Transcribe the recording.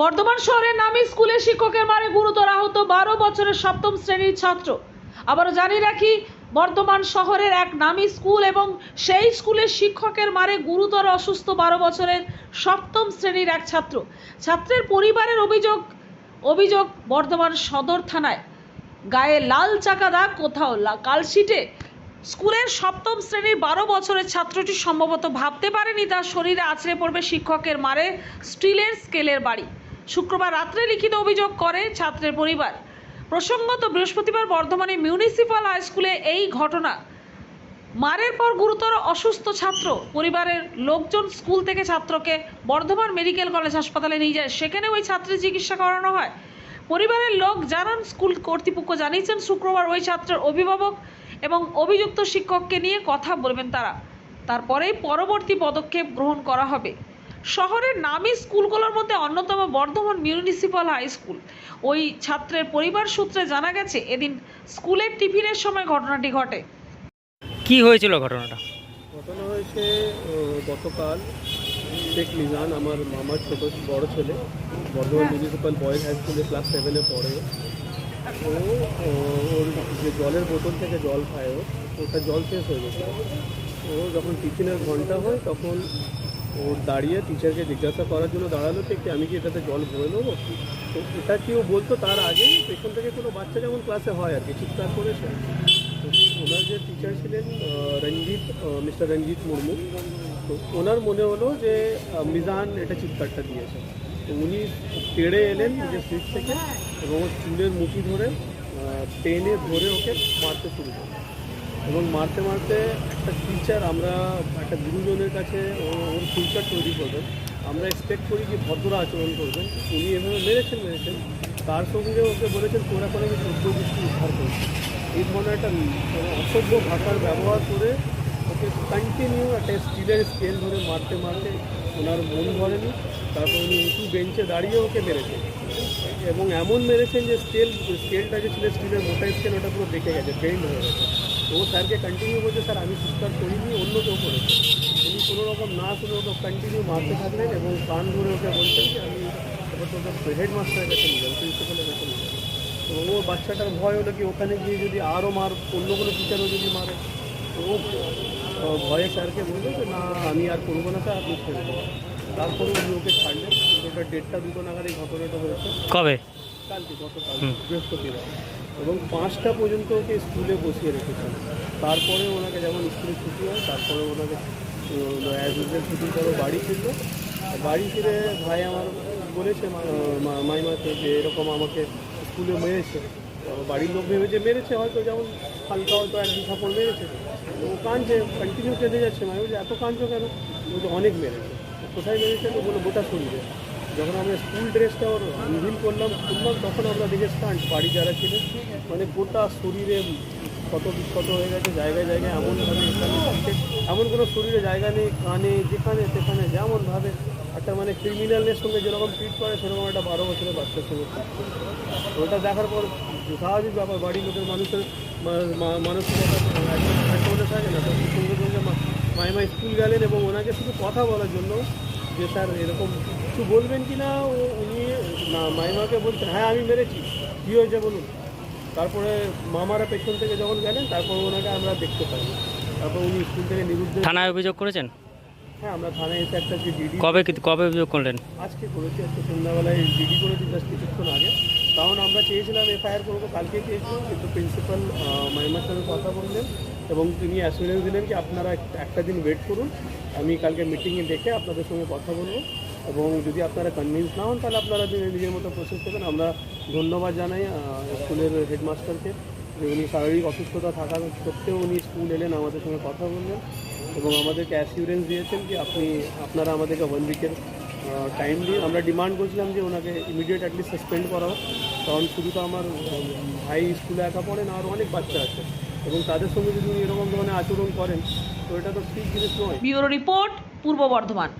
বর্ধমান শহরের নামী স্কুলে শিক্ষকের মারে গুরুতর আহত বারো বছরের সপ্তম শ্রেণির ছাত্র। আবারও জানিয়ে রাখি, বর্ধমান শহরের এক নামী স্কুল এবং সেই স্কুলের শিক্ষকের মারে গুরুতর অসুস্থ বারো বছরের সপ্তম শ্রেণির এক ছাত্র। ছাত্রের পরিবারের অভিযোগ অভিযোগ বর্ধমান সদর থানায়। গায়ে লাল চাকা দাগ কোথাও কালশিটে স্কুলের সপ্তম শ্রেণির বারো বছরের ছাত্রটি সম্ভবত ভাবতে পারেনি, তার শরীরে আছড়ে পড়বে শিক্ষকের মারে স্টিলের স্কেলের বাড়ি। শুক্রবার রাত্রে লিখিত অভিযোগ করে ছাত্রের পরিবার। প্রসঙ্গত বৃহস্পতিবার বর্ধমানে মিউনিসিপ্যাল হাই স্কুলে এই ঘটনা। মারের পর গুরুতর অসুস্থ ছাত্র, পরিবারের লোকজন স্কুল থেকে ছাত্রকে বর্ধমান মেডিকেল কলেজ হাসপাতালে নিয়ে যায়। সেখানে ওই ছাত্রের চিকিৎসা করানো হয়। পরিবারের লোক জানান, স্কুল কর্তৃপক্ষ জানিয়েছেন, শুক্রবার ওই ছাত্রের অভিভাবক এবং অভিযুক্ত শিক্ষককে নিয়ে কথা বলবেন তারা। তারপরেই পরবর্তী পদক্ষেপ গ্রহণ করা হবে। শহরের নামী স্কুলগুলোর মধ্যে অন্যতম বর্ধমান মিউনিসিপ্যাল হাই স্কুল। ওই ছাত্রের পরিবার সূত্রে জানা গেছে এদিন স্কুলের টিফিনের সময় ঘটনাটি ঘটে। কি হয়েছিল ঘটনাটা? ঘটনা হয়েছে গতকাল শেখ মিজান আমার মামার ছোট বড় ছেলে বর্ধমান মিউনিসিপ্যাল বয়েজ হাই স্কুলে ক্লাস সেভেনে পড়ে। ও ওর যে জলের বোতল থেকে জল খায় ও ওটা জল শেষ হয়ে গেছে। ও যখন টিফিনের ঘণ্টা হয় তখন ওর দাঁড়িয়ে টিচারকে জিজ্ঞাসা করার জন্য দাঁড়াল যে, কি, আমি কি এটাতে জল ভরে নেব? তো এটা কি ও বলতো? তার আগেই পেছন থেকে কোনো বাচ্চা যেমন ক্লাসে হয় আর কি চিৎকার করেছে ওনার যে টিচার ছিলেন রঞ্জিত মিস্টার রঞ্জিত মুর্মু, তো ওনার মনে হলো যে মিজান এটা চিৎকারটা দিয়েছে। তো উনি তেড়ে এলেন নিজের সিট থেকে এবং চুলের মুঠি ধরে টেনে ধরে ওকে মারতে শুরু করেন এবং মারতে মারতে একটা টিচার আমরা, একটা গুরুজনের কাছে ওর ফিউচার তৈরি করবেন। আমরা এক্সপেক্ট করি যে ভদ্র আচরণ করবেন। উনি এভাবে মেরেছেন মেরেছেন। তার সঙ্গে ওকে বলেছেন, তোরা করে আমি চোদ্দ গোষ্ঠী উদ্ধার করছি এই ধরনের একটা মানে অসভ্য ভাষার ব্যবহার করে ওকে কন্টিনিউ একটা স্টিলের স্কেল ধরে মারতে মারতে ওনার মন ধরেনি। তারপর উনি উঁচু বেঞ্চে দাঁড়িয়ে ওকে মেরেছেন। এবং এমন মেরেছেন যে স্কেল স্কেলটা যে ছিল স্টিলের মোটা স্কেল ওটা পুরো দেখে গেছে বেন্ড হয়ে গেছে। তো ও স্যারকে কন্টিনিউ বলছে স্যার আমি চিৎকার করিনি অন্য কেউ করেছে। উনি কোনো রকম না শুনে ওকে কন্টিনিউ মারতে থাকলেন এবং কান ধরে ওকে বলছেন যে আমি এবার তোকে হেডমাস্টারের কাছে যাব প্রিন্সিপালের কাছে যাব। এবং ও বাচ্চাটার ভয় হলো কি ওখানে গিয়ে যদি আরও মার অন্য কোনো টিচারও যদি মারে? তো ও ভয়ে স্যারকে বলল যে না আমি আর করব না স্যার আপনি ছেড়ে দেবো তারপরে উনি ওকে ছাড়লেন। কিন্তু ওটা দেড়টা দুটো নাগাদ এই ঘটনাটা হয়েছে। কবে? কালকে গতকাল বৃহস্পতিবার। এবং পাঁচটা পর্যন্ত ওকে স্কুলে বসিয়ে রেখেছেন তারপরে ওনাকে যেমন স্কুলে ছুটি হয়, তারপরে ওনাকে অ্যাজ ইউজুয়াল ছুটির পরে বাড়ি ফিরল। বাড়ি ফিরে ভাই আমার বলেছে মাইমাকে যে এরকম আমাকে স্কুলে মেরেছে। বাড়ির লোক ভেবে যে মেরেছে, হয়তো যেমন হালকা হয়তো এক দু থাপড় মেরেছে। তো ও কাঁদছে কন্টিনিউ কেঁদে যাচ্ছে মাই বলছে এত কাঁদছো কেন? বলছে অনেক মেরেছে। কোথায় মেরেছে? তো বলে গোটা শরীরে যখন আমরা স্কুল ড্রেসটা ওর রিভিল করলাম, খুললাম, তখন আমরা দেখে স্টান্ট বাড়ি যারা ছিলেন মানে গোটা শরীরে কত কত হয়ে গেছে, জায়গায় জায়গায় এমনভাবে এমন কোনো শরীরে জায়গা নেই, কানে, যেখানে সেখানে যেমনভাবে একটা মানে ক্রিমিনালের সঙ্গে যেরকম ট্রিট করে, সেরকম একটা বারো বছরের বাচ্চার সঙ্গে ওটা দেখার পর স্বাভাবিক ব্যাপার, বাড়ির লোকের মানুষের মা- মা- মানসিকতা একটা একটা মনে থাকে না তো সঙ্গে সঙ্গে মাইমা স্কুল গেলেন এবং ওনাকে শুধু কথা বলার জন্য যে স্যার এরকম কিছু বলবেন কি না? ও উনি না মাইমাকে বলছেন হ্যাঁ আমি মেরেছি। কী হয়েছে বলুন? তারপরে মামারা পেছন থেকে যখন গেলেন তারপর ওনাকে আমরা দেখতে পাই। তারপর উনি স্কুল থেকে নিরুদ্ধ থানায় অভিযোগ করেছেন? হ্যাঁ আমরা থানায় এসে একটা যে ডিডি কবে কবে অভিযোগ করলেন? আজকে করেছি আজকে সন্ধ্যাবেলায় ডিডি করেছি জাস্ট কিছুক্ষণ আগে। কারণ আমরা চেয়েছিলাম এফআইআর করব, কালকে চেয়েছিলাম, কিন্তু প্রিন্সিপাল মাইমার সঙ্গে কথা বললেন এবং তিনি অ্যাসুরেন্স দিলেন কি আপনারা একটা দিন ওয়েট করুন। আমি কালকে মিটিংয়ে ডেকে আপনাদের সঙ্গে কথা বলব এবং যদি আপনারা কনভিন্স না হন, তাহলে আপনারা নিজের মতো প্রসেস করবেন আমরা ধন্যবাদ জানাই স্কুলের হেডমাস্টারকে যে উনি শারীরিক অসুস্থতা থাকা সত্ত্বেও উনি স্কুল এলেন, আমাদের সঙ্গে কথা বললেন এবং আমাদেরকে অ্যাসিউরেন্স দিয়েছেন কি আপনি, আপনারা আমাদেরকে ওয়ান উইকের টাইম দিন আমরা ডিমান্ড করছিলাম যে ওনাকে ইমিডিয়েট অ্যাটলিস্ট সাসপেন্ড করা হোক কারণ শুধু তো আমার, ভাই স্কুলে একা পড়েন আর অনেক বাচ্চা আছে। এবং তাদের সঙ্গে যদি উনি এরকম ধরনের আচরণ করেন, তো এটা তো ঠিক জিনিস নয়। ব্যুরো রিপোর্ট, পূর্ব বর্ধমান।